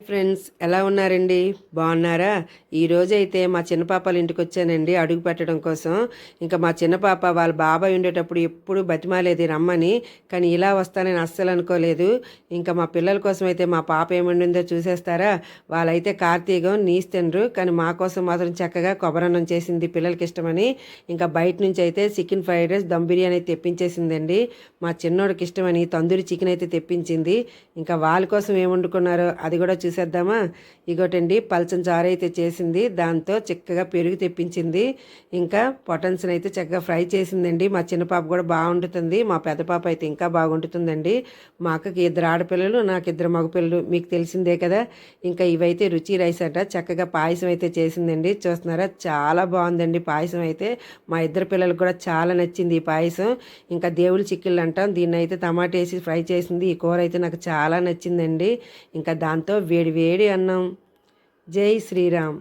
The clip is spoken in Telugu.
ఫ్రెండ్స్ ఎలా ఉన్నారండి? బాగున్నారా? ఈరోజు అయితే మా చిన్న పాపల ఇంటికి వచ్చానండి అడుగు పెట్టడం కోసం. ఇంకా మా చిన్న పాప వాళ్ళ బాబాయ్ ఉండేటప్పుడు ఎప్పుడు బతిమాలేది రమ్మని కానీ ఇలా వస్తానని అస్సలు అనుకోలేదు. ఇంకా మా పిల్లల కోసం అయితే మా పాప ఏమండిందో చూసేస్తారా? వాళ్ళైతే కార్తీకం నీస్ తినరు కానీ మా కోసం మాత్రం చక్కగా కొబ్బరన్నం చేసింది పిల్లలకి ఇష్టమని. ఇంకా బయట నుంచి అయితే chicken fried rice dum biryani అయితే తెప్పించేసిందండి. మా చిన్నోడికి ఇష్టమని తందూరి చికెన్ అయితే తెప్పించింది. ఇంకా వాళ్ళ కోసం ఏం వండుకున్నారో అది కూడా చూసేద్దామా? ఇగోటండి పల్చని చారు అయితే చేసింది. దాంతో చక్కగా పెరుగు తెప్పించింది. ఇంకా పొటన్స్ని అయితే చక్కగా ఫ్రై చేసిందండి. మా చిన్న పాప కూడా బాగుంటుంది. మా పెద్ద పాప అయితే ఇంకా బాగుంటుందండి. మా అక్కకి ఇద్దరు ఆడపిల్లలు నాకు ఇద్దరు మగపిల్లలు. మీకు తెలిసిందే కదా. ఇంకా ఇవైతే రుచి రైస్ అట. చక్కగా పాయసం అయితే చేసిందండి. చూస్తున్నారా? చాలా బాగుందండి పాయసం అయితే. మా ఇద్దరు పిల్లలకు కూడా చాలా నచ్చింది ఈ పాయసం. ఇంకా దేవుడి చిక్కిళ్ళు అంటాం. దీన్ని అయితే టమాటా వేసి ఫ్రై చేసింది. ఈ కూర అయితే నాకు చాలా నచ్చిందండి. ఇంకా దాంతో వేడి వేడి అన్నం. జై శ్రీరామ్.